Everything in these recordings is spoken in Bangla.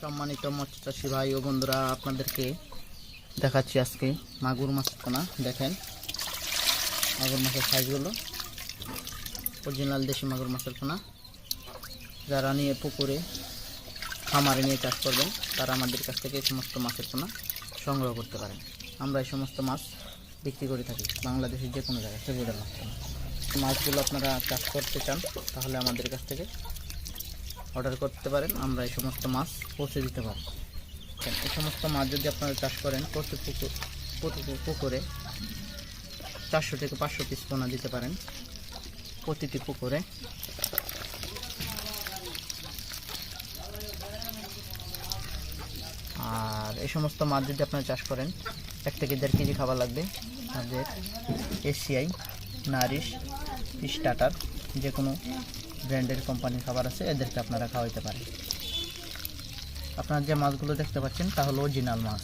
সম্মানিত মৎস্য চাষী ভাই ও বন্ধুরা, আপনাদেরকে দেখাচ্ছি আজকে মাগুর মাছের পোনা। দেখেন, মাগুর মাছের সাইজগুলো। অরিজিনাল দেশি মাগুর মাছের পোনা। যারা নিয়ে পুকুরে, খামারে নিয়ে চাষ করবেন, তারা আমাদের কাছ থেকে এই সমস্ত মাছের পোনা সংগ্রহ করতে পারেন। আমরা এই সমস্ত মাছ বিক্রি করে থাকি বাংলাদেশের যে কোনো জায়গায় সেগুলো মাছ মাছগুলো আপনারা চাষ করতে চান, তাহলে আমাদের কাছ থেকে অর্ডার করতে পারেন, আমরা এই সমস্ত মাছ পৌঁছে দিতে পারি এই সমস্ত মাছ যদি আপনারা চাষ করেন, প্রতি পুকুর, প্রতি পুকুরে চারশো থেকে পাঁচশো পিস পোনা দিতে পারেন। প্রতিটি পুকুরে। আর এই সমস্ত মাছ যদি আপনারা চাষ করেন, এক থেকে দেড় কেজি খাবার লাগবে। আপনাদের এসিআই, নারিশ, স্টার্টার যে কোনো ব্র্যান্ডের কোম্পানির খাবার আছে, এদেরকে আপনারা খাওয়াইতে পারেন। আপনারা যে মাছগুলো দেখতে পাচ্ছেন, তা হলো অরিজিনাল মাছ।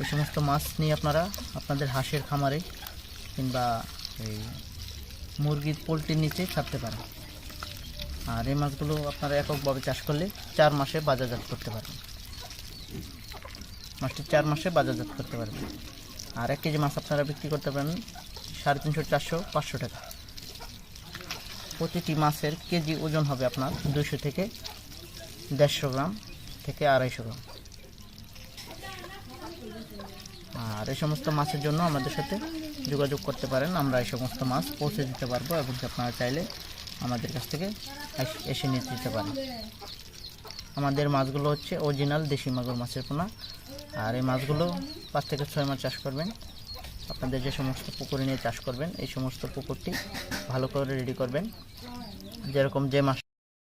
ওই সমস্ত মাছ নিয়ে আপনারা আপনাদের হাঁসের খামারে কিংবা এই মুরগির পোলট্রির নিচে ছাড়তে পারেন। আর এই মাছগুলো আপনারা এককভাবে চাষ করলে চার মাসে বাজারজাত করতে পারবেন। মাছটি চার মাসে বাজারজাত করতে পারবেন। আর এক কেজি মাছ আপনারা বিক্রি করতে পারেন সাড়ে তিনশো, চারশো, পাঁচশো টাকা। প্রতিটি মাছের কেজি ওজন হবে আপনার দুশো থেকে দেড়শো গ্রাম থেকে আড়াইশো গ্রাম। আর এই সমস্ত মাছের জন্য আমাদের সাথে যোগাযোগ করতে পারেন। আমরা এই সমস্ত মাছ পৌঁছে দিতে পারব এবং আপনারা চাইলে আমাদের কাছ থেকে এস- নিয়ে যেতে পারেন। আমাদের মাছগুলো হচ্ছে অরিজিনাল দেশি মাগুর মাছের পোনা। আর এই মাছগুলো পাঁচ থেকে ছয় মাস চাষ করবেন। আপনাদের যে সমস্ত পুকুরে নিয়ে চাষ করবেন, এই সমস্ত পুকুরটি ভালো করে রেডি করবেন। যেরকম যে মাস